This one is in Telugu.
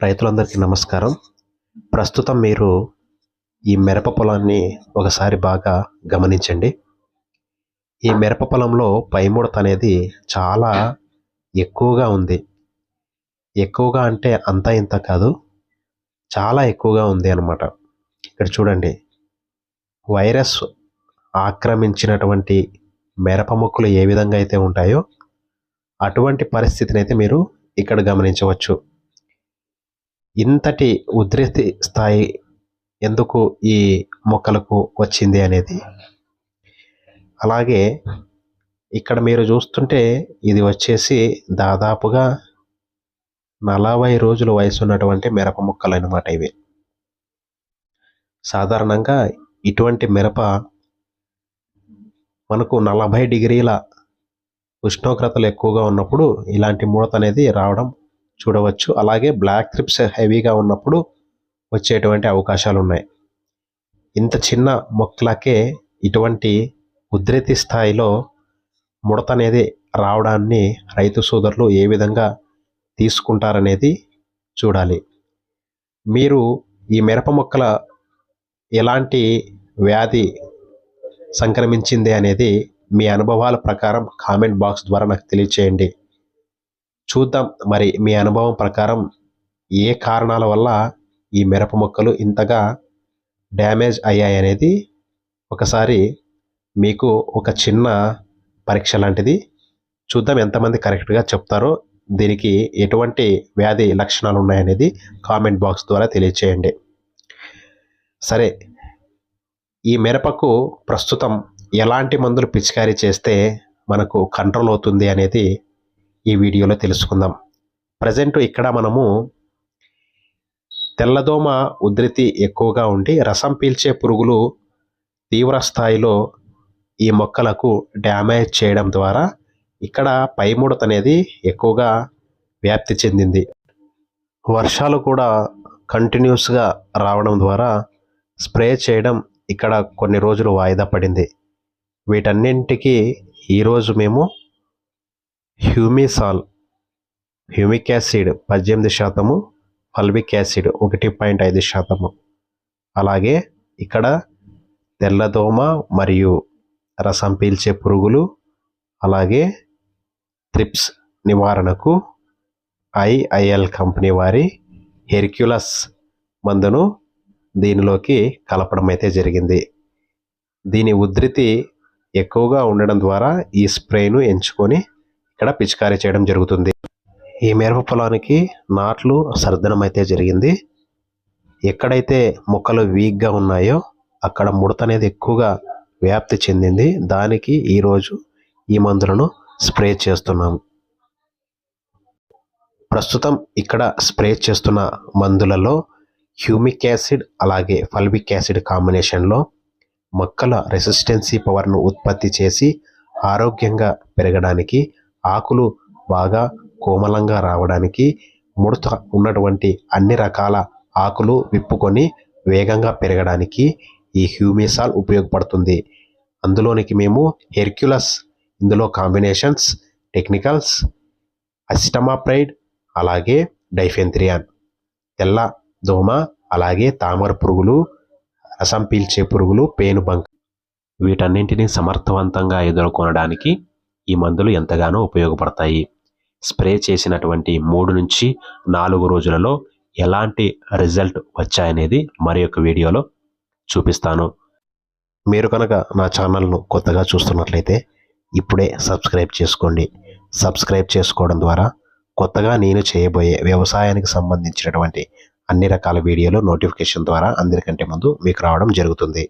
రైతులందరికీ నమస్కారం. ప్రస్తుతం మీరు ఈ మిరప పొలాన్ని ఒకసారి బాగా గమనించండి. ఈ మిరప పొలంలో పైముడత అనేది చాలా ఎక్కువగా ఉంది. ఎక్కువగా అంటే అంత ఇంత కాదు చాలా ఎక్కువగా ఉంది అన్నమాట. ఇక్కడ చూడండి వైరస్ ఆక్రమించినటువంటి మిరప మొక్కలు ఏ విధంగా అయితే ఉంటాయో అటువంటి పరిస్థితిని అయితే మీరు ఇక్కడ గమనించవచ్చు. ఇంతటి ఉధృతి స్థాయి ఎందుకు ఈ మొక్కలకు వచ్చింది అనేది? అలాగే ఇక్కడ మీరు చూస్తుంటే ఇది వచ్చేసి దాదాపుగా నలభై రోజుల వయసు ఉన్నటువంటి మిరప మొక్కలు అనమాట ఇవి. సాధారణంగా ఇటువంటి మిరప మనకు నలభై డిగ్రీల ఉష్ణోగ్రతలు ఎక్కువగా ఉన్నప్పుడు ఇలాంటి ముడత అనేది రావడం చూడవచ్చు. అలాగే బ్లాక్ త్రిప్స్ హెవీగా ఉన్నప్పుడు వచ్చేటువంటి అవకాశాలు ఉన్నాయి ఇంత చిన్న మొక్కలకే ఇటువంటి ఉధృతి స్థాయిలో ముడత అనేది రావడాన్ని రైతు సోదరులు ఏ విధంగా తీసుకుంటారనేది చూడాలి. మీరు ఈ మిరప మొక్కల ఎలాంటి వ్యాధి సంక్రమించింది అనేది మీ అనుభవాల ప్రకారం కామెంట్ బాక్స్ ద్వారా నాకు తెలియచేయండి. చూద్దాం. మరి మీ అనుభవం ప్రకారం ఏ కారణాల వల్ల ఈ మిరప మొక్కలు ఇంతగా డ్యామేజ్ అయ్యాయి అనేది ఒకసారి మీకు ఒక చిన్న పరీక్ష లాంటిది చూద్దాం ఎంతమంది కరెక్ట్గా చెప్తారో. దీనికి ఎటువంటి వ్యాధి లక్షణాలు ఉన్నాయనేది కామెంట్ బాక్స్ ద్వారా తెలియచేయండి. సరే ఈ మిరపకు ప్రస్తుతం ఎలాంటి మందులు పిచికారీ చేస్తే మనకు కంట్రోల్ అవుతుంది అనేది ఈ వీడియోలో తెలుసుకుందాం. ప్రజెంట్ ఇక్కడ మనము తెల్లదోమ ఉధృతి ఎక్కువగా ఉండి రసం పీల్చే పురుగులు తీవ్ర స్థాయిలో ఈ మొక్కలకు డ్యామేజ్ చేయడం ద్వారా ఇక్కడ పైముడత అనేది ఎక్కువగా వ్యాప్తి చెందింది. వర్షాలు కూడా కంటిన్యూస్గా రావడం ద్వారా స్ప్రే చేయడం ఇక్కడ కొన్ని రోజులు వాయిదా పడింది. వీటన్నింటికి ఈరోజు మేము హ్యూమిసాల్ హ్యూమిక్ యాసిడ్ పద్దెనిమిది శాతము ఫల్విక్ యాసిడ్ ఒకటి పాయింట్ ఐదు శాతము. అలాగే ఇక్కడ తెల్లదోమ మరియు రసం పీల్చే పురుగులు అలాగే త్రిప్స్ నివారణకు ఐఐఎల్ కంపెనీ వారి హెర్క్యులస్ మందును దీనిలోకి కలపడం అయితే జరిగింది. దీని ఉధృతి ఎక్కువగా ఉండడం ద్వారా ఈ స్ప్రేను ఎంచుకొని ఇక్కడ పిచికారీ చేయడం జరుగుతుంది. ఈ మిరప పొలానికి నాట్లు సర్దనం అయితే జరిగింది. ఎక్కడైతే మొక్కలు వీక్గా ఉన్నాయో అక్కడ ముడత అనేది ఎక్కువగా వ్యాప్తి చెందింది. దానికి ఈరోజు ఈ మందులను స్ప్రే చేస్తున్నాము ప్రస్తుతం ఇక్కడ స్ప్రే చేస్తున్న మందులలో హ్యూమిక్ యాసిడ్ అలాగే ఫల్బిక్ యాసిడ్ కాంబినేషన్లో మొక్కల రెసిస్టెన్సీ పవర్ను ఉత్పత్తి చేసి ఆరోగ్యంగా పెరగడానికి ఆకులు బాగా కోమలంగా రావడానికి ముడత ఉన్నటువంటి అన్ని రకాల ఆకులు విప్పుకొని వేగంగా పెరగడానికి ఈ హ్యూమిసాల్ ఉపయోగపడుతుంది. అందులోనికి మేము హెర్క్యులస్ ఇందులో కాంబినేషన్స్ టెక్నికల్స్ అసిటమాప్రైడ్ అలాగే డైఫెంత్రియాన్ తెల్ల దోమ అలాగే తామర పురుగులు రసం పీల్చే పురుగులు పేనుబంక్ వీటన్నింటినీ సమర్థవంతంగా ఎదుర్కొనడానికి ఈ మందులు ఎంతగానో ఉపయోగపడతాయి. స్ప్రే చేసినటువంటి మూడు నుంచి నాలుగు రోజులలో ఎలాంటి రిజల్ట్ వచ్చాయనేది మరి యొక్క వీడియోలో చూపిస్తాను. మీరు కనుక నా ఛానల్ను కొత్తగా చూస్తున్నట్లయితే ఇప్పుడే సబ్స్క్రైబ్ చేసుకోండి. సబ్స్క్రైబ్ చేసుకోవడం ద్వారా కొత్తగా నేను చేయబోయే వ్యవసాయానికి సంబంధించినటువంటి అన్ని రకాల వీడియోలు నోటిఫికేషన్ ద్వారా అందరికంటే ముందు మీకు రావడం జరుగుతుంది.